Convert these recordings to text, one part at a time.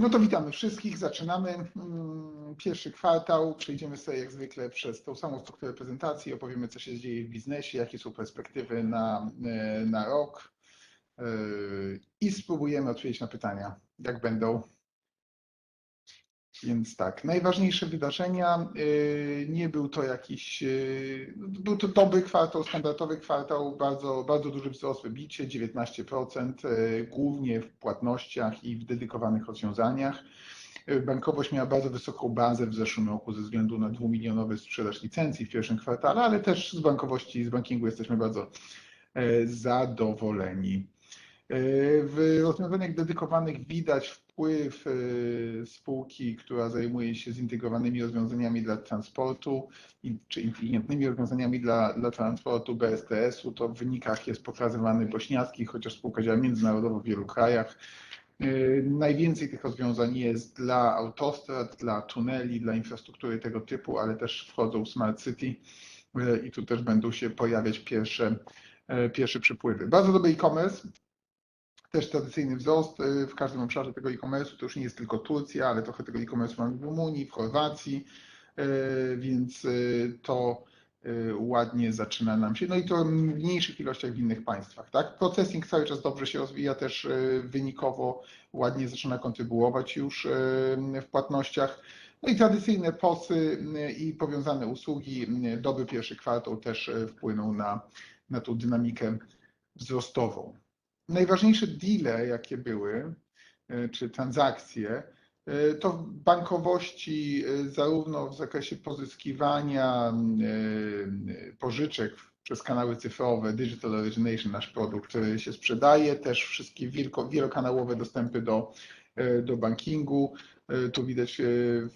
No to witamy wszystkich. Zaczynamy mm, pierwszy kwartał. Przejdziemy sobie jak zwykle przez tą samą strukturę prezentacji. Opowiemy, co się dzieje w biznesie, jakie są perspektywy na, e, na rok e, i spróbujemy odpowiedzieć na pytania, jak będą. Więc tak, najważniejsze wydarzenia. e, Nie był to jakiś, e, był to dobry kwartał, standardowy kwartał, bardzo, bardzo duży wzrost wybicie, 19%, e, głównie w płatnościach i w dedykowanych rozwiązaniach. Bankowość miała bardzo wysoką bazę w zeszłym roku ze względu na dwumilionowy sprzedaż licencji w pierwszym kwartale, ale też z bankowości z bankingu jesteśmy bardzo zadowoleni. E, W rozwiązaniach dedykowanych widać wpływ e, spółki, która zajmuje się zintegrowanymi rozwiązaniami dla transportu, czy inteligentnymi rozwiązaniami dla, dla transportu BSTS-u. To w wynikach jest pokazywany bośniacki, chociaż spółka działa międzynarodowo w wielu krajach. E, Najwięcej tych rozwiązań jest dla autostrad, dla tuneli, dla infrastruktury tego typu, ale też wchodzą Smart City i tu też będą się pojawiać pierwsze, pierwsze przypływy. Bardzo dobry e-commerce, też tradycyjny wzrost y, w każdym obszarze tego e-commerce. To już nie jest tylko Turcja, ale trochę tego e-commerce mamy w Rumunii, w Chorwacji, y, więc y, to ładnie zaczyna nam się. No i to w mniejszych ilościach w innych państwach. Tak? Processing cały czas dobrze się rozwija, też wynikowo ładnie zaczyna kontrybuować już w płatnościach. No i tradycyjne POSy i powiązane usługi, dobry pierwszy kwartał też wpłyną na, na tą dynamikę wzrostową. Najważniejsze deale, jakie były, e, czy transakcje, e, to bankowości e, zarówno w zakresie pozyskiwania pożyczek przez kanały cyfrowe, Digital Origination, nasz produkt e, się sprzedaje, też wszystkie wielokanałowe dostępy do, do bankingu. Tu widać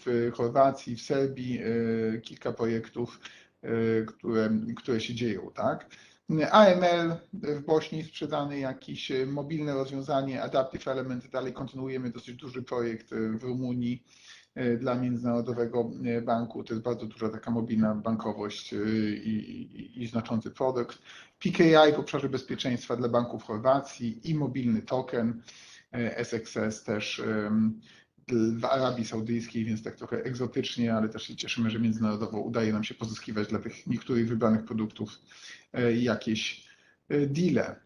w Chorwacji, w Serbii kilka projektów, które, które się dzieją, tak? AML w Bośni sprzedany jakieś e, mobilne rozwiązanie, Adaptive Element, dalej kontynuujemy dosyć duży projekt e, w Rumunii e, dla Międzynarodowego Banku. To jest bardzo duża taka mobilna bankowość i, i, i znaczący produkt. PKI w obszarze bezpieczeństwa dla banków Chorwacji i mobilny token SXS też w Arabii Saudyjskiej, więc tak trochę egzotycznie, ale też się cieszymy, że międzynarodowo udaje nam się pozyskiwać dla tych niektórych wybranych produktów e, jakieś e, deale.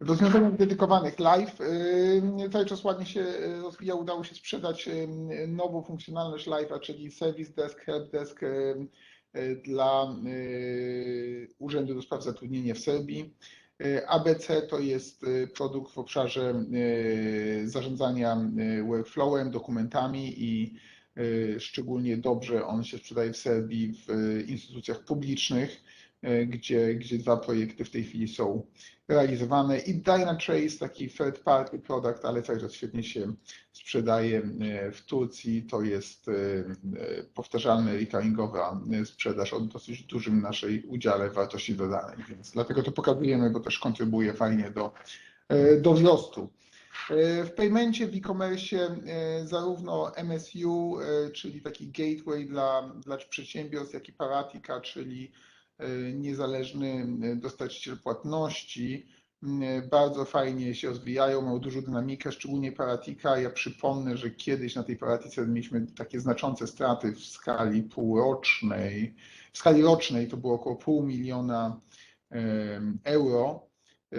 W rozwiązaniach dedykowanych live e, cały czas ładnie się rozwija. Udało się sprzedać nową funkcjonalność live'a, czyli Service Desk, Help Desk dla Urzędu do Spraw Zatrudnienia w Serbii. E, ABC to jest e, produkt w obszarze e, zarządzania workflowem, dokumentami i szczególnie dobrze on się sprzedaje w Serbii w instytucjach publicznych, gdzie, gdzie dwa projekty w tej chwili są realizowane i Dynatrace, taki third party product, ale cały czas świetnie się sprzedaje e, w Turcji. To jest e, e, powtarzalna, recurringowa e, sprzedaż o dosyć dużym naszej udziale wartości dodanej, więc dlatego to pokazujemy, bo też kontrybuje fajnie do, e, do wzrostu. E, W paymencie, w e-commerce e, zarówno MSU, e, czyli taki gateway dla, dla przedsiębiorstw, jak i Paratika, czyli e, niezależny e, dostarczyciel płatności, m, bardzo fajnie się rozwijają, mają dużą dynamikę, szczególnie Paratika. Ja przypomnę, że kiedyś na tej Paratice mieliśmy takie znaczące straty w skali półrocznej. W skali rocznej to było około pół miliona euro. E,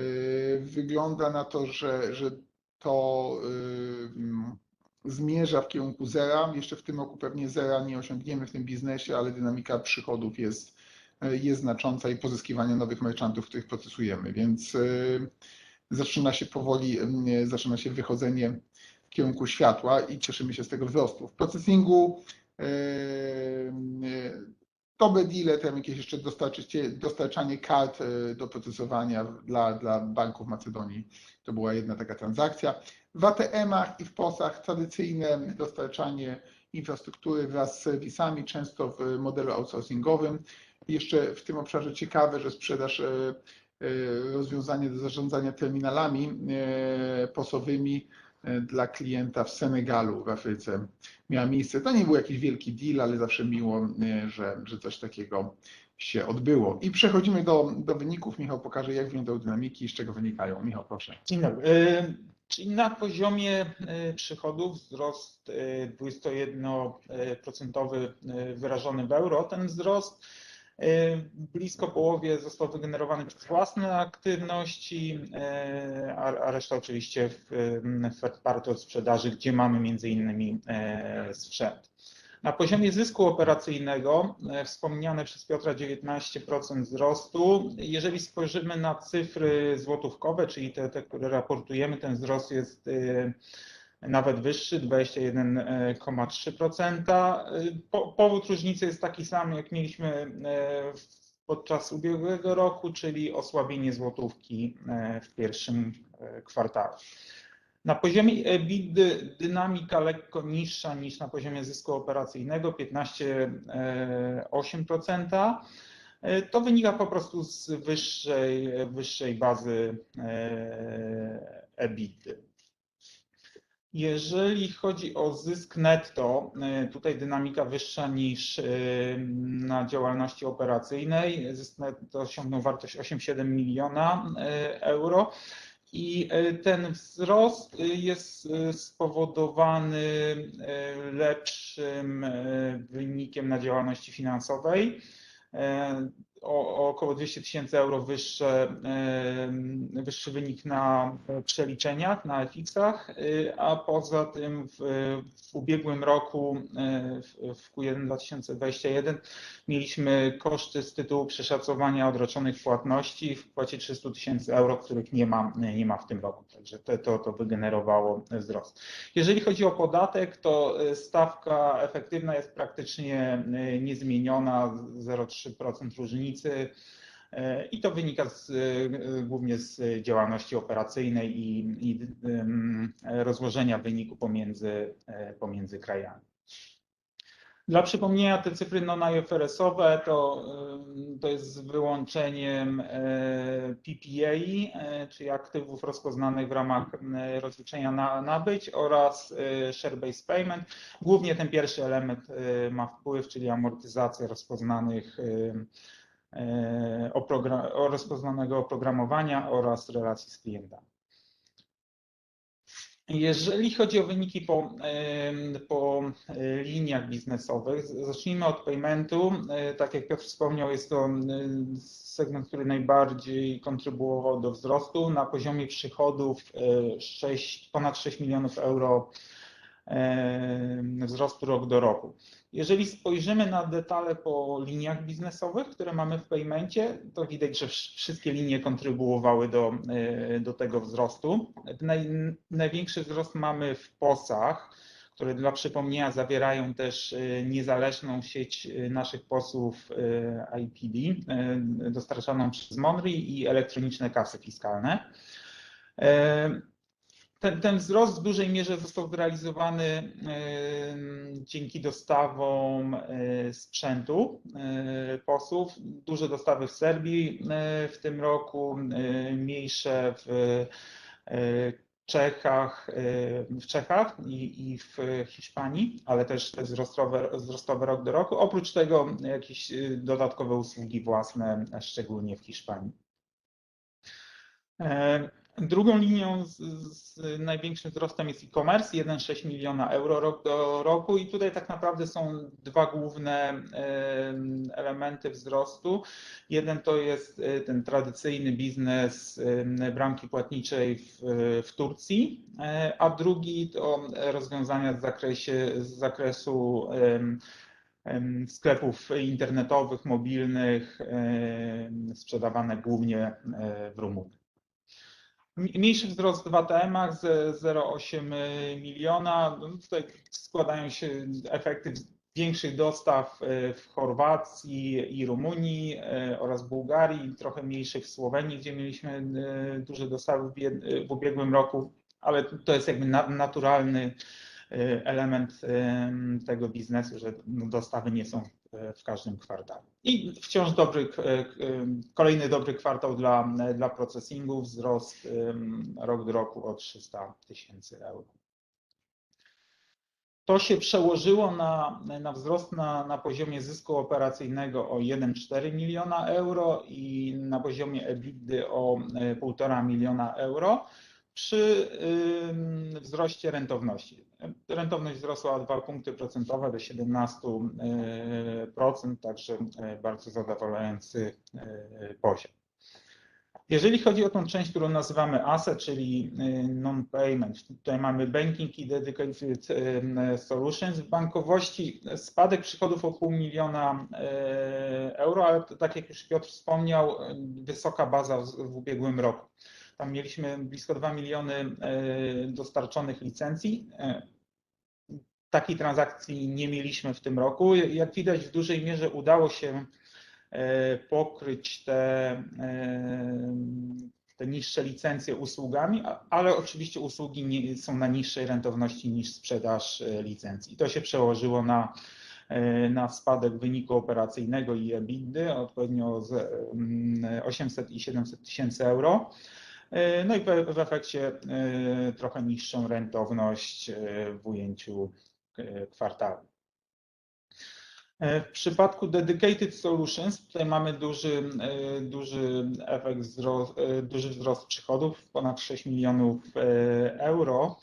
Wygląda na to, że, że to ym, zmierza w kierunku zera. Jeszcze w tym roku pewnie zera nie osiągniemy w tym biznesie, ale dynamika przychodów jest, jest znacząca i pozyskiwania nowych merchantów, których procesujemy, więc y, zaczyna się powoli, zaczyna się wychodzenie w kierunku światła i cieszymy się z tego wzrostu. W procesingu y, dobre deale, tam jakieś jeszcze dostarczanie kart do procesowania dla, dla banków Macedonii. To była jedna taka transakcja. W ATM-ach i w POS-ach tradycyjne dostarczanie infrastruktury wraz z serwisami, często w modelu outsourcingowym. Jeszcze w tym obszarze ciekawe, że sprzedaż e, e, rozwiązania do zarządzania terminalami e, POS-owymi dla klienta w Senegalu, w Afryce miała miejsce. To nie był jakiś wielki deal, ale zawsze miło, że, że coś takiego się odbyło. I przechodzimy do, do wyników. Michał pokaże, jak wyglądają dynamiki i z czego wynikają. Michał, proszę. Dzień dobry. Czyli na poziomie przychodów wzrost 21% wyrażony w euro. Ten wzrost blisko połowie został wygenerowany przez własne aktywności, a reszta oczywiście w third party od sprzedaży, gdzie mamy między innymi sprzęt. Na poziomie zysku operacyjnego wspomniane przez Piotra 19% wzrostu. Jeżeli spojrzymy na cyfry złotówkowe, czyli te, które raportujemy, ten wzrost jest nawet wyższy, 21.3%. Powód różnicy jest taki sam, jak mieliśmy podczas ubiegłego roku, czyli osłabienie złotówki w pierwszym kwartale. Na poziomie EBITDA dynamika lekko niższa niż na poziomie zysku operacyjnego 15.8%. To wynika po prostu z wyższej bazy EBITDA. Jeżeli chodzi o zysk netto, tutaj dynamika wyższa niż na działalności operacyjnej. Zysk netto osiągnął wartość 8.7 million euro i ten wzrost jest spowodowany lepszym wynikiem na działalności finansowej. O około 200,000 euro wyższy wynik na przeliczeniach, na FX-ach. A poza tym w ubiegłym roku, w Q1 2021 mieliśmy koszty z tytułu przeszacowania odroczonych płatności w kwocie 300,000 euro, których nie ma w tym roku. Także to wygenerowało wzrost. Jeżeli chodzi o podatek, to stawka efektywna jest praktycznie niezmieniona, 0.3% różnicy. To wynika głównie z działalności operacyjnej i rozłożenia wyniku pomiędzy krajami. Dla przypomnienia te cyfry non-IFRS-owe to jest z wyłączeniem PPA, czyli aktywów rozpoznanych w ramach rozliczenia nabyć oraz share-based payment. Głównie ten pierwszy element ma wpływ, czyli amortyzacja rozpoznanego oprogramowania oraz relacji z klientami. Jeżeli chodzi o wyniki po liniach biznesowych, zacznijmy od paymentu. Tak jak Piotr wspomniał, jest to segment, który najbardziej kontrybuował do wzrostu. Na poziomie przychodów ponad 6 million euro wzrostu rok do roku. Jeżeli spojrzymy na detale po liniach biznesowych, które mamy w paymencie, to widać, że wszystkie linie kontrybuowały do tego wzrostu. Największy wzrost mamy w POS-ach, które dla przypomnienia zawierają też niezależną sieć naszych POS-ów IPD dostarczaną przez Money i elektroniczne kasy fiskalne. Ten wzrost w dużej mierze został zrealizowany dzięki dostawom sprzętu POS-ów. Duże dostawy w Serbii w tym roku, mniejsze w Czechach i w Hiszpanii, ale też wzrostowe rok do roku. Oprócz tego jakieś dodatkowe usługi własne, szczególnie w Hiszpanii. Drugą linią z największym wzrostem jest e-commerce, 1.6 million euro rok do roku. Tutaj tak naprawdę są dwa główne elementy wzrostu. Jeden to jest ten tradycyjny biznes bramki płatniczej w Turcji, a drugi to rozwiązania z zakresu sklepów internetowych, mobilnych, sprzedawane głównie w Rumunii. Mniejszy wzrost w ATM-ach z 0.8 million. Tutaj składają się efekty większych dostaw w Chorwacji i Rumunii oraz Bułgarii, trochę mniejszych w Słowenii, gdzie mieliśmy duże dostawy w ubiegłym roku, ale to jest jakby naturalny element tego biznesu, że dostawy nie są w każdym kwartale. Wciąż kolejny dobry kwartał dla processingu. Wzrost rok do roku o 300,000 euro. To się przełożyło na wzrost na poziomie zysku operacyjnego o 1.4 million euro i na poziomie EBITDA o 1.5 million euro. przy wzroście rentowności. Rentowność wzrosła o 2 punkty procentowe do 17%, także bardzo zadowalający poziom. Jeżeli chodzi o tą część, którą nazywamy ASE, czyli non-payment, tutaj mamy banking i dedicated solutions. W bankowości spadek przychodów o pół miliona euro, ale tak jak już Piotr wspomniał, wysoka baza w ubiegłym roku. Tam mieliśmy blisko 2 miliony dostarczonych licencji. Takiej transakcji nie mieliśmy w tym roku. Jak widać, w dużej mierze udało się pokryć te, te niższe licencje usługami, ale oczywiście usługi nie, są na niższej rentowności niż sprzedaż licencji. To się przełożyło na, na spadek wyniku operacyjnego i EBITDA odpowiednio z 800 i 700 tysięcy euro. No i w efekcie trochę niższą rentowność w ujęciu kwartału. W przypadku Dedicated Solutions tutaj mamy duży, duży efekt, wzrost, duży wzrost przychodów, ponad 6 milionów euro.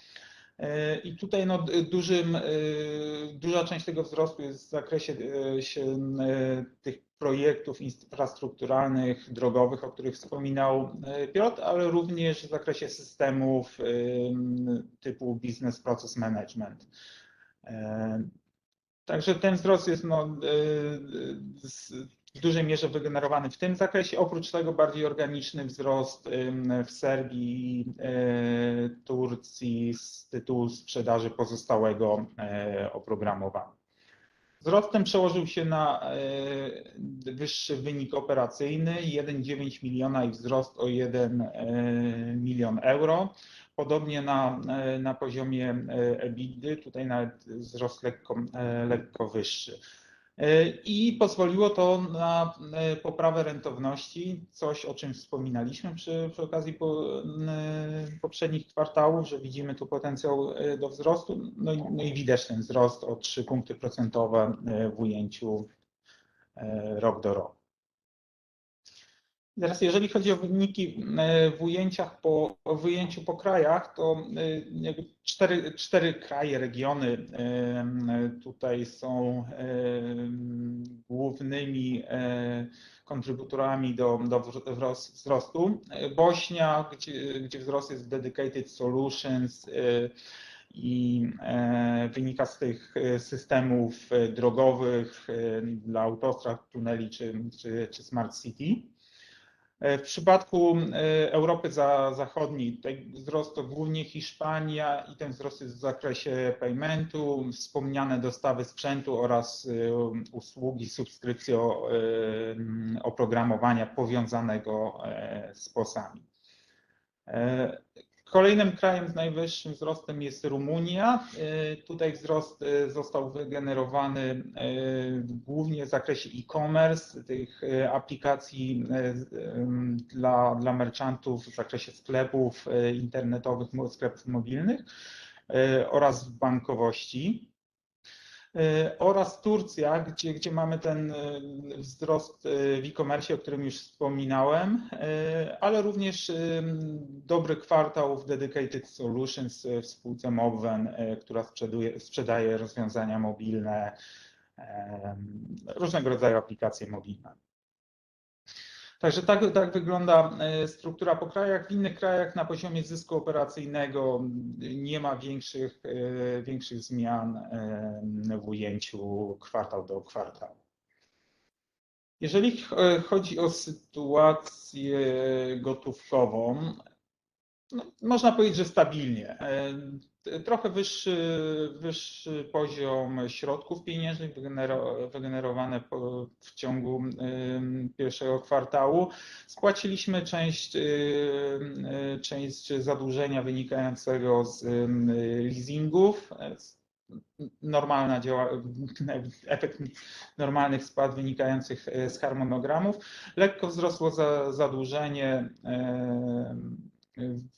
I tutaj no, dużym, duża część tego wzrostu jest w zakresie się, tych projektów infrastrukturalnych, drogowych, o których wspominał Piotr, ale również w zakresie systemów typu Business Process Management. Także ten wzrost jest no, w dużej mierze wygenerowany w tym zakresie. Oprócz tego bardziej organiczny wzrost w Serbii, Turcji z tytułu sprzedaży pozostałego oprogramowania. Wzrost ten przełożył się na wyższy wynik operacyjny 1,9 miliona i wzrost o 1 milion euro. Podobnie na, na poziomie EBITDA, tutaj nawet wzrost lekko, lekko wyższy. I pozwoliło to na poprawę rentowności, coś o czym wspominaliśmy przy, przy okazji po, poprzednich kwartałów, że widzimy tu potencjał do wzrostu. No i, no i widać ten wzrost o 3 punkty procentowe w ujęciu rok do roku. Teraz jeżeli chodzi o wyniki w ujęciach po, w po krajach, to cztery, cztery kraje, regiony tutaj są głównymi kontrybutorami do, do wzrostu. Bośnia, gdzie, gdzie wzrost jest Dedicated Solutions i wynika z tych systemów drogowych dla autostrad, tuneli czy, czy, czy Smart City. W przypadku Europy Zachodniej tutaj wzrost to głównie Hiszpania i ten wzrost jest w zakresie paymentu, wspomniane dostawy sprzętu oraz usługi subskrypcji oprogramowania powiązanego z POS-ami. Kolejnym krajem z najwyższym wzrostem jest Rumunia. Tutaj wzrost został wygenerowany głównie w zakresie e-commerce, tych aplikacji dla, dla merchantów w zakresie sklepów internetowych, sklepów mobilnych oraz bankowości. Oraz Turcja, gdzie, gdzie mamy ten wzrost w e-commerce, o którym już wspominałem, ale również dobry kwartał w Dedicated Solutions w spółce Mobven, która sprzedaje rozwiązania mobilne, różnego rodzaju aplikacje mobilne. Także tak, tak wygląda struktura po krajach. W innych krajach na poziomie zysku operacyjnego nie ma większych, większych zmian w ujęciu kwartał do kwartału. Jeżeli chodzi o sytuację gotówkową, no, można powiedzieć, że stabilnie. Trochę wyższy, wyższy poziom środków pieniężnych wygenerowane w ciągu pierwszego kwartału. Spłaciliśmy część, część zadłużenia wynikającego z leasingów. Normalna działa, efekt normalnych spłat wynikających z harmonogramów. Lekko wzrosło zadłużenie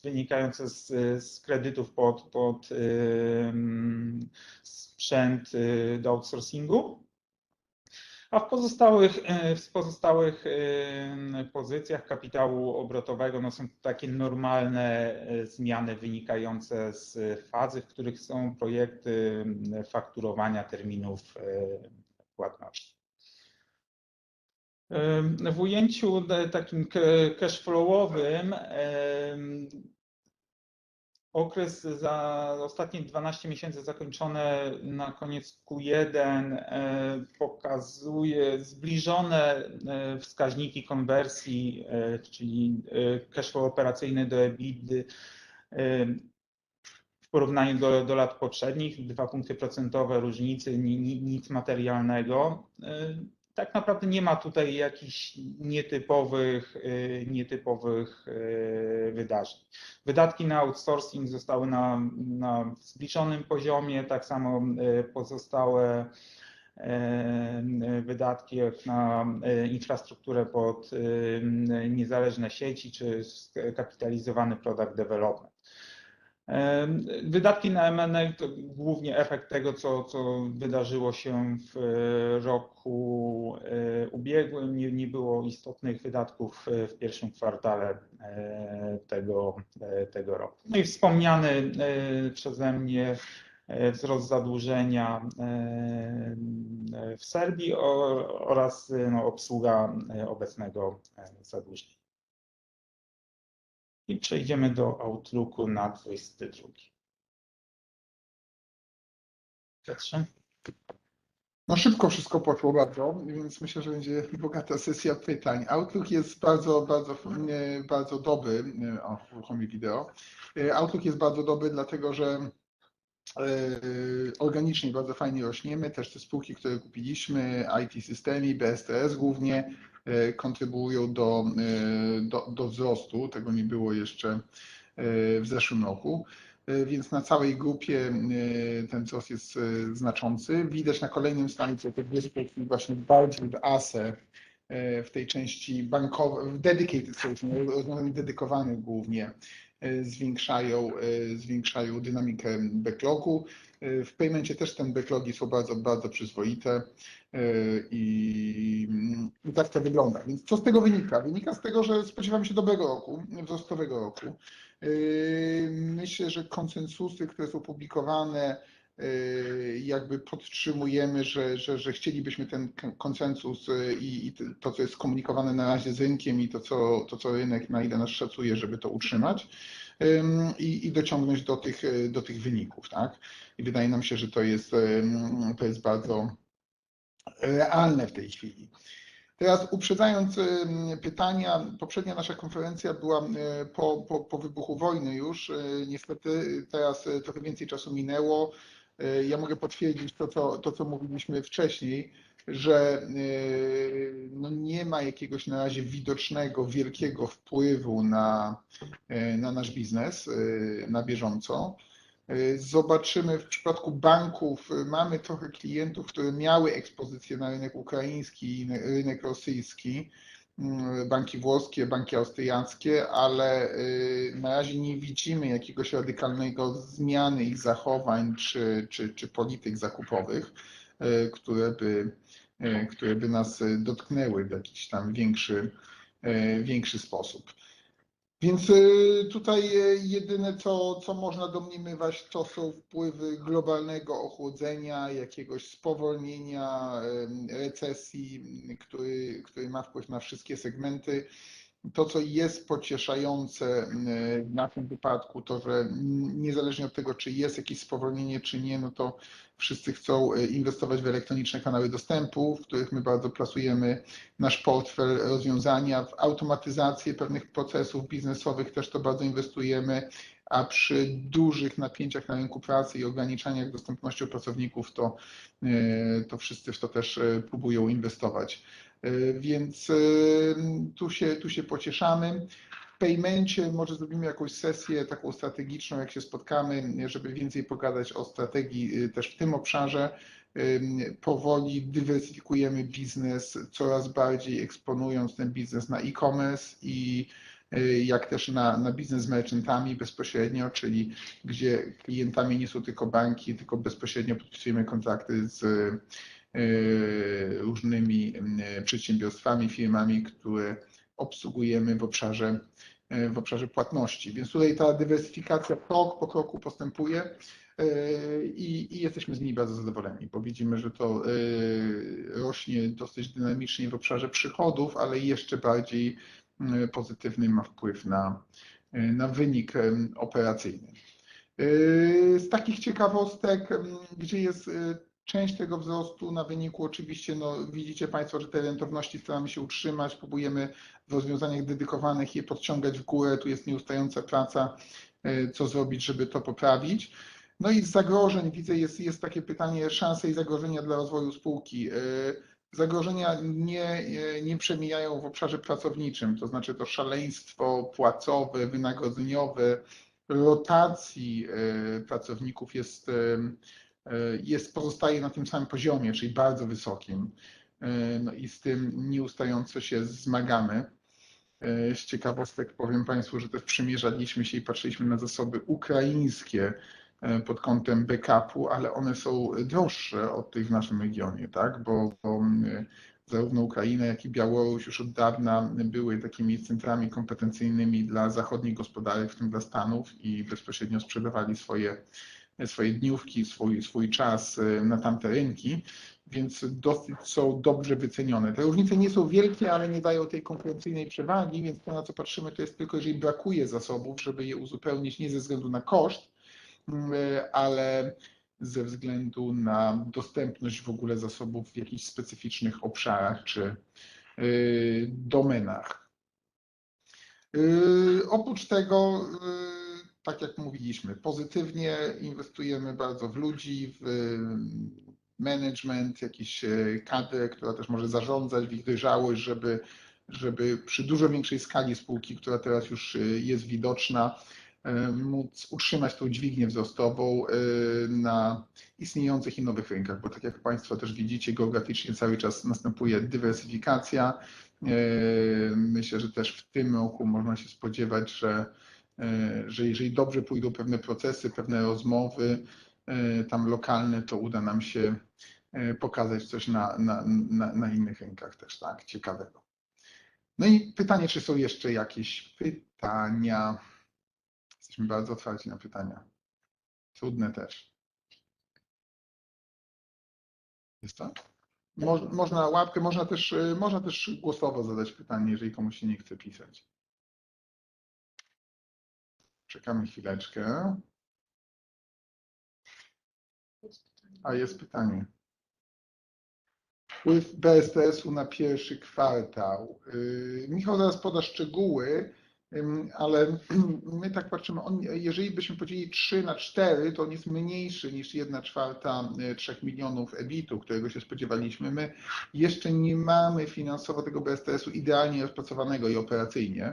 wynikające z, z kredytów pod, pod sprzęt do outsourcingu. A w pozostałych, e, w pozostałych pozycjach kapitału obrotowego no są takie normalne e, zmiany wynikające z fazy, w których są projekty fakturowania terminów płatności. W ujęciu takim cashflowowym okres za ostatnie 12 miesięcy zakończone na koniec Q1 pokazuje zbliżone wskaźniki konwersji, czyli cashflow operacyjny do EBITDA w porównaniu do, do lat poprzednich, dwa punkty procentowe różnicy, nic materialnego tak naprawdę nie ma tutaj jakichś nietypowych, y, nietypowych y, wydarzeń. Wydatki na outsourcing zostały na, na zbliżonym poziomie, tak samo y, pozostałe wydatki jak na infrastrukturę pod niezależne sieci czy skapitalizowany product development. Wydatki na M&A to głównie efekt tego, co, co wydarzyło się w roku e, ubiegłym. Nie, nie było istotnych wydatków w pierwszym kwartale e, tego, e, tego roku. No i wspomniany przeze mnie wzrost zadłużenia w Serbii oraz no, obsługa obecnego zadłużenia. I przejdziemy do Outlooku na 22. Piotrze? No szybko wszystko poszło bardzo, więc myślę, że będzie bogata sesja pytań. Outlook jest bardzo, bardzo, bardzo dobry. O, uruchomi wideo. Outlook jest bardzo dobry, dlatego że e, organicznie bardzo fajnie rośniemy. Też te spółki, które kupiliśmy, IT Systemy, BSTS głównie, E, kontrybuują do, e, do, do wzrostu. Tego nie było jeszcze e, w zeszłym roku. Więc na całej grupie ten wzrost jest znaczący. Widać na kolejnym slajdzie te dwie spółki właśnie bardziej w ASE, w tej części bankowej, w dedicated solution, dedykowanych głównie, zwiększają, zwiększają dynamikę backlogu. W paymencie też ten backlogi są bardzo, bardzo przyzwoite i, tak to wygląda. Więc co z tego wynika? Wynika z tego, że spodziewamy się dobrego roku, wzrostowego roku. Myślę, że konsensusy, które są publikowane, jakby podtrzymujemy, że, że, że chcielibyśmy ten konsensus i, i, to, co jest skomunikowane na razie z rynkiem i to co, to, co rynek na ile nas szacuje, żeby to utrzymać i, i dociągnąć do tych, do tych wyników. Tak? I wydaje nam się, że to jest, to jest bardzo realne w tej chwili. Teraz uprzedzając pytania, poprzednia nasza konferencja była po, po, po wybuchu wojny już. Niestety teraz trochę więcej czasu minęło. Ja mogę potwierdzić to, co, to, co mówiliśmy wcześniej, że no nie ma jakiegoś na razie widocznego, wielkiego wpływu na, na nasz biznes na bieżąco. Zobaczymy w przypadku banków, mamy trochę klientów, które miały ekspozycję na rynek ukraiński i rynek rosyjski, banki włoskie, banki austriackie, ale na razie nie widzimy jakiegoś radykalnego zmiany ich zachowań czy, czy, czy polityk zakupowych, które by, które by nas dotknęły w jakiś tam większy, większy sposób. Więc tutaj jedyne, co, co można domniemywać, to są wpływy globalnego ochłodzenia, jakiegoś spowolnienia, recesji, który, który ma wpływ na wszystkie segmenty. To, co jest pocieszające w naszym wypadku, to że niezależnie od tego, czy jest jakieś spowolnienie, czy nie, no to wszyscy chcą e, inwestować w elektroniczne kanały dostępu, w których my bardzo plasujemy nasz portfel rozwiązania, w automatyzację pewnych procesów biznesowych też to bardzo inwestujemy, a przy dużych napięciach na rynku pracy i ograniczaniach dostępności pracowników, to, e, to wszyscy w to też e, próbują inwestować. Więc tu się, tu się pocieszamy. W paymencie może zrobimy jakąś sesję taką strategiczną, jak się spotkamy, żeby więcej pogadać o strategii też w tym obszarze. Powoli dywersyfikujemy biznes, coraz bardziej eksponując ten biznes na e-commerce i jak też na, na biznes z merchantami bezpośrednio, czyli gdzie klientami nie są tylko banki, tylko bezpośrednio podpisujemy kontrakty z różnymi przedsiębiorstwami, firmami, które obsługujemy w obszarze, w obszarze płatności. Więc tutaj ta dywersyfikacja krok po kroku postępuje i, i jesteśmy z niej bardzo zadowoleni, bo widzimy, że to rośnie dosyć dynamicznie w obszarze przychodów, ale jeszcze bardziej pozytywny ma wpływ na, na wynik operacyjny. Z takich ciekawostek, gdzie jest część tego wzrostu na wyniku, oczywiście no, widzicie Państwo, że te rentowności staramy się utrzymać, próbujemy w rozwiązaniach dedykowanych je podciągać w górę, tu jest nieustająca praca, co zrobić, żeby to poprawić. No i z zagrożeń widzę, jest, jest takie pytanie, szanse i zagrożenia dla rozwoju spółki. Zagrożenia nie, nie przemijają w obszarze pracowniczym, to znaczy to szaleństwo płacowe, wynagrodzeniowe, rotacji pracowników jest, jest, pozostaje na tym samym poziomie, czyli bardzo wysokim. No i z tym nieustająco się zmagamy. Z ciekawostek powiem Państwu, że też przymierzaliśmy się i patrzyliśmy na zasoby ukraińskie pod kątem backupu, ale one są droższe od tych w naszym regionie, tak? Bo, bo zarówno Ukraina, jak i Białoruś już od dawna były takimi centrami kompetencyjnymi dla zachodnich gospodarek, w tym dla Stanów i bezpośrednio sprzedawali swoje, swoje dniówki, swój, swój czas na tamte rynki, więc dosyć są dobrze wycenione. Te różnice nie są wielkie, ale nie dają tej konkurencyjnej przewagi, więc to na co patrzymy to jest tylko, jeżeli brakuje zasobów, żeby je uzupełnić nie ze względu na koszt, ale ze względu na dostępność w ogóle zasobów w jakichś specyficznych obszarach czy domenach. Oprócz tego, tak jak mówiliśmy, pozytywnie inwestujemy bardzo w ludzi, w management, jakieś kadrę, która też może zarządzać, w ich dojrzałość, żeby, żeby przy dużo większej skali spółki, która teraz już jest widoczna, móc utrzymać tą dźwignię wzrostową na istniejących i nowych rynkach, bo tak jak Państwo też widzicie, geograficznie cały czas następuje dywersyfikacja. Myślę, że też w tym roku można się spodziewać, że, że jeżeli dobrze pójdą pewne procesy, pewne rozmowy tam lokalne, to uda nam się pokazać coś na, na, na, na innych rynkach też, tak, ciekawego. No i pytanie, czy są jeszcze jakieś pytania? Jesteśmy bardzo otwarci na pytania. Trudne też. Jest? Mo, można łapkę, można też, można też głosowo zadać pytanie, jeżeli komuś się nie chce pisać. Czekamy chwileczkę. A jest pytanie. Wpływ BSPS-u na pierwszy kwartał. Michał zaraz poda szczegóły ale my tak patrzymy, on, jeżeli byśmy podzielili 3 na 4, to on jest mniejszy niż 1 czwarta 3 milionów EBIT-u, którego się spodziewaliśmy. My jeszcze nie mamy finansowo tego BSTS-u idealnie rozpracowanego i operacyjnie,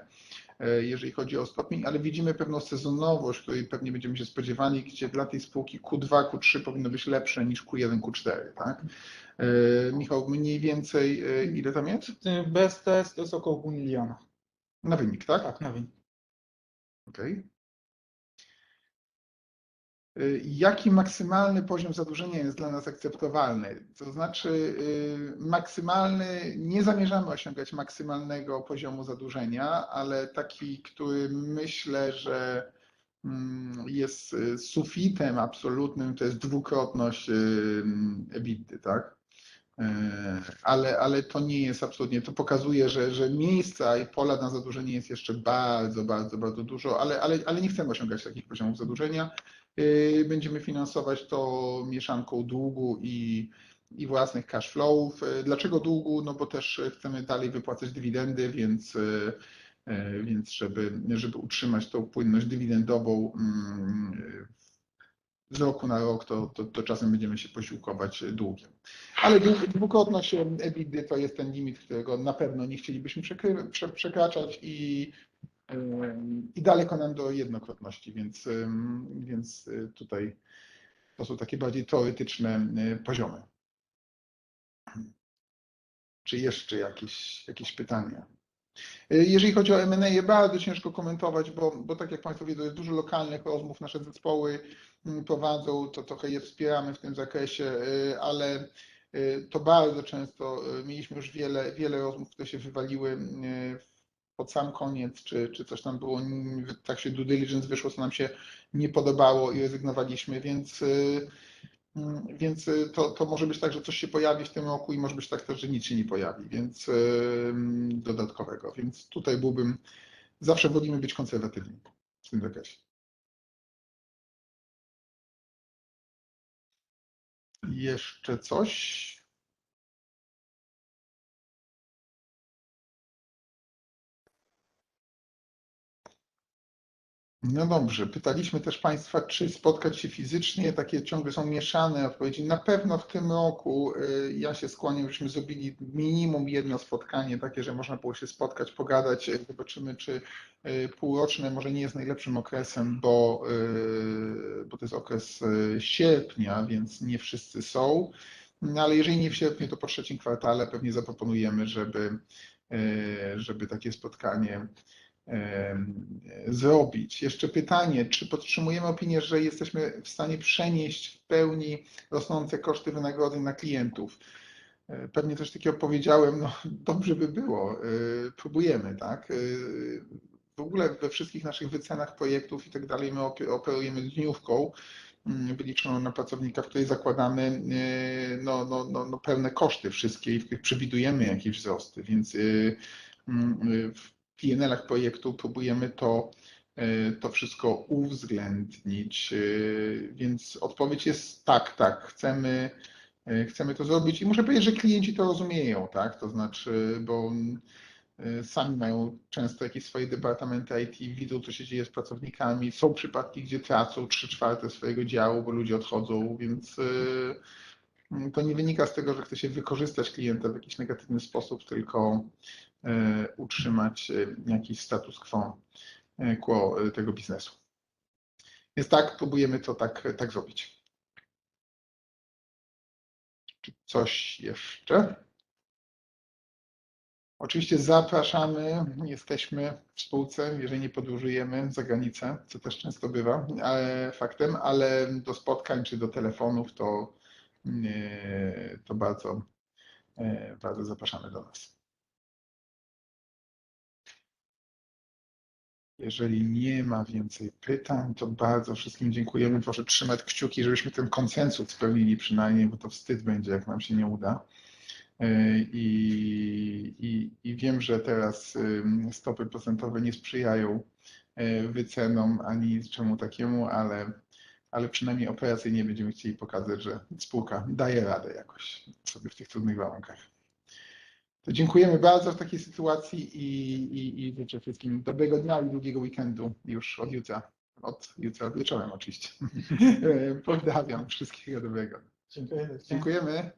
jeżeli chodzi o stopień, ale widzimy pewną sezonowość, której pewnie będziemy się spodziewali, gdzie dla tej spółki Q2, Q3 powinno być lepsze niż Q1, Q4, tak? Michał, mniej więcej ile tam jest? BSTS to jest około pół miliona. Na wynik, tak? Tak, na wynik. Okej. Jaki maksymalny poziom zadłużenia jest dla nas akceptowalny? To znaczy, maksymalny, nie zamierzamy osiągać maksymalnego poziomu zadłużenia, ale taki, który myślę, że jest sufitem absolutnym, to jest dwukrotność EBITDA, tak? Ale, ale to nie jest absolutnie, to pokazuje, że, że miejsca i pola na zadłużenie jest jeszcze bardzo, bardzo, bardzo dużo, ale, ale, ale nie chcemy osiągać takich poziomów zadłużenia. Będziemy finansować to mieszanką długu i, i własnych cash flowów. Dlaczego długu? No bo też chcemy dalej wypłacać dywidendy, więc, więc żeby, żeby utrzymać tą płynność dywidendową z roku na rok, to, to, to czasem będziemy się posiłkować długiem. Ale dwukrotność EBITDA to jest ten limit, którego na pewno nie chcielibyśmy przekraczać i, i daleko nam do jednokrotności, więc, więc tutaj to są takie bardziej teoretyczne poziomy. Czy jeszcze jakieś, jakieś pytania? Jeżeli chodzi o M&A, bardzo ciężko komentować, bo, bo tak jak Państwo wiedzą, jest dużo lokalnych rozmów, nasze zespoły prowadzą, to trochę je wspieramy w tym zakresie, ale y, to bardzo często mieliśmy już wiele, wiele rozmów, które się wywaliły y, pod sam koniec, czy, czy coś tam było, w trakcie due diligence wyszło, co nam się nie podobało i rezygnowaliśmy, więc, mm, więc y, to, to może być tak, że coś się pojawi w tym roku i może być tak też, że nic się nie pojawi, więc mm, dodatkowego, więc tutaj byłbym, zawsze wolimy być konserwatywni w tym zakresie. Jeszcze coś? No dobrze, pytaliśmy też Państwa, czy spotkać się fizycznie, takie ciągle są mieszane odpowiedzi. Na pewno w tym roku y, ja się skłaniam, żebyśmy zrobili minimum jedno spotkanie, takie, że można było się spotkać, pogadać. Y, Zobaczymy, czy y, półroczne może nie jest najlepszym okresem, bo, bo to jest okres sierpnia, więc nie wszyscy są. No, ale jeżeli nie w sierpniu, to po trzecim kwartale pewnie zaproponujemy, żeby, żeby takie spotkanie zrobić. Jeszcze pytanie, czy podtrzymujemy opinię, że jesteśmy w stanie przenieść w pełni rosnące koszty wynagrodzeń na klientów? E, Pewnie coś takiego powiedziałem, no dobrze by było, e, próbujemy, tak? E, W ogóle we wszystkich naszych wycenach projektów i tak dalej my ope- operujemy dniówką wyliczoną na pracownika, w której zakładamy no, no, no, no pełne koszty wszystkie i w których przewidujemy jakieś wzrosty, więc w PNL-ach projektu próbujemy to, e, to wszystko uwzględnić. e, Więc odpowiedź jest tak, tak, chcemy, e, chcemy to zrobić i muszę powiedzieć, że klienci to rozumieją, tak? To znaczy, bo sami mają często jakieś swoje departamenty IT, widzą, co się dzieje z pracownikami. Są przypadki, gdzie tracą 3 czwarte swojego działu, bo ludzie odchodzą, więc to nie wynika z tego, że chce się wykorzystać klienta w jakiś negatywny sposób, tylko utrzymać e, jakiś status quo, e, e, tego biznesu. Więc tak, próbujemy to tak, tak zrobić. Czy coś jeszcze? Oczywiście zapraszamy, jesteśmy w spółce, jeżeli nie podróżujemy za granicę, co też często bywa ale faktem, ale do spotkań czy do telefonów to, e, to bardzo, e, bardzo zapraszamy do nas. Jeżeli nie ma więcej pytań, to bardzo wszystkim dziękujemy. Proszę trzymać kciuki, żebyśmy ten konsensus spełnili przynajmniej, bo to wstyd będzie, jak nam się nie uda. E, I, i, i wiem, że teraz ym, stopy procentowe nie sprzyjają e, wycenom ani czemu takiemu, ale, ale przynajmniej operacyjnie będziemy chcieli pokazać, że spółka daje radę jakoś sobie w tych trudnych warunkach. To dziękujemy bardzo w takiej sytuacji i, i, i życzę wszystkim dobrego dnia i długiego weekendu już od jutra. Od jutra wieczorem oczywiście. Pozdrawiam wszystkiego dobrego. Dziękujemy.